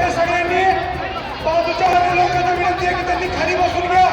पाहिजे सगळ्यांनी बाजूच्या लोकांना विनंती आहे की त्यांनी खाली बसून घ्या.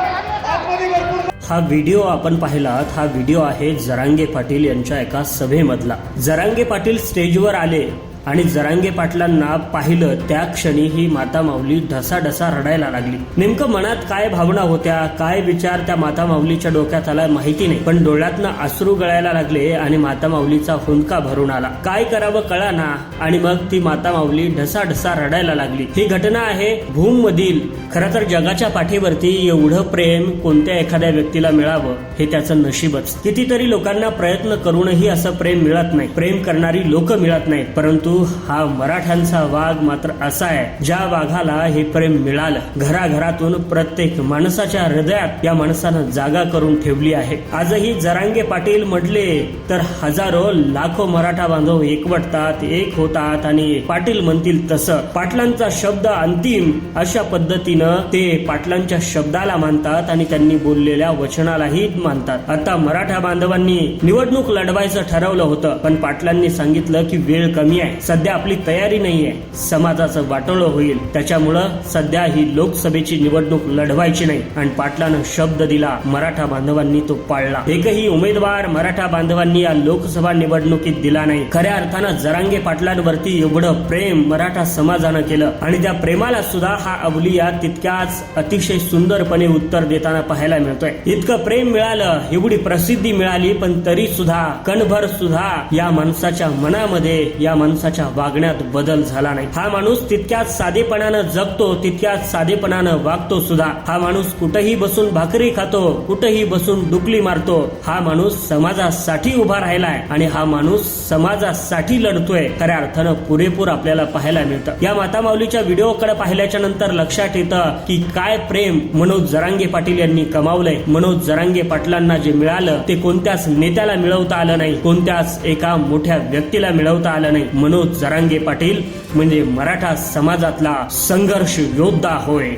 आतमध्ये भरपूर हा व्हिडिओ आपण पाहिलात हा व्हिडिओ आहे जरांगे पाटील यांच्या एका सभेमधला. जरांगे पाटील स्टेजवर आले. आणि जरांगे पाटलांना पाहिलं त्या क्षणी ही माता माऊली ढसाढसा रडायला लागली. नेमकं मनात काय भावना होत्या? काय विचार त्या माता माऊलीच्या डोक्यात आला माहिती नाही. पण डोळ्यातनं अश्रू गळायला लागले आणि माता माऊलीचा हुंदका भरून आला. काय करावं कळा ना आणि मग ती माता माऊली ढसाढसा रडायला लागली. ही घटना आहे भूम मधील खरं तर जगाच्या पाठीवरती एवढं प्रेम कोणत्या एखाद्या व्यक्तीला मिळावं हे त्याचं नशीबच. कितीतरी लोकांना प्रयत्न करूनही असं प्रेम मिळत नाही. प्रेम करणारी लोक मिळत नाहीत. परंतु हा मराठ्यांचा वाघ मात्र असा आहे ज्या वाघाला हे प्रेम मिळालं. घराघरातून प्रत्येक माणसाच्या हृदयात या माणसानं जागा करून ठेवली आहे. आजही जरांगे पाटील म्हटले तर हजारो लाखो मराठा बांधव एकवटतात एक होतात आणि पाटील म्हणतील तसं. पाटलांचा शब्द अंतिम अशा पद्धतीनं ते पाटलांच्या शब्दाला मानतात आणि त्यांनी बोललेल्या वचनालाही मानतात. आता मराठा बांधवांनी निवडणूक लढवायचं ठरवलं होतं पण पाटलांनी सांगितलं की वेळ कमी आहे. सध्या आपली तयारी नाही आहे समाजाचं वाटोळं होईल. त्याच्यामुळं सध्या ही लोकसभेची निवडणूक लढवायची नाही. आणि पाटलानं शब्द दिला मराठा बांधवांनी तो पाळला. एकही उमेदवार मराठा बांधवांनी या लोकसभा निवडणुकीत दिला नाही. खऱ्या अर्थानं जरांगे पाटलांवरती एवढं प्रेम मराठा समाजानं केलं. आणि त्या प्रेमाला सुद्धा हा अवलिया तितक्याच अतिशय सुंदरपणे उत्तर देताना पाहायला मिळतोय. इतकं प्रेम मिळालं एवढी प्रसिद्धी मिळाली पण तरी सुद्धा कणभर सुद्धा या माणसाच्या मनामध्ये या माणसा माणसाच्या वागण्यात बदल झाला नाही. हा माणूस तितक्याच साधेपणानं जगतो तितक्याच साधेपणानं वागतो सुद्धा. हा माणूस कुठेही बसून भाकरी खातो कुठेही बसून डुकली मारतो. हा माणूस समाजासाठी उभा राहिलाय आणि हा माणूस समाजासाठी लढतोय. खऱ्या अर्थानं पुरेपूर आपल्याला पाहायला मिळतं. या माता माऊलीच्या व्हिडिओकडे पाहिल्याच्या नंतर लक्षात येतं की काय प्रेम मनोज जरांगे पाटील यांनी कमावलंय. मनोज जरांगे पाटलांना जे मिळालं ते कोणत्याच नेत्याला मिळवता आलं नाही. कोणत्याच एका मोठ्या व्यक्तीला मिळवता आलं नाही. मनोज जरांगे पाटील म्हणजे मराठा समाजातला संघर्ष योद्धा होय.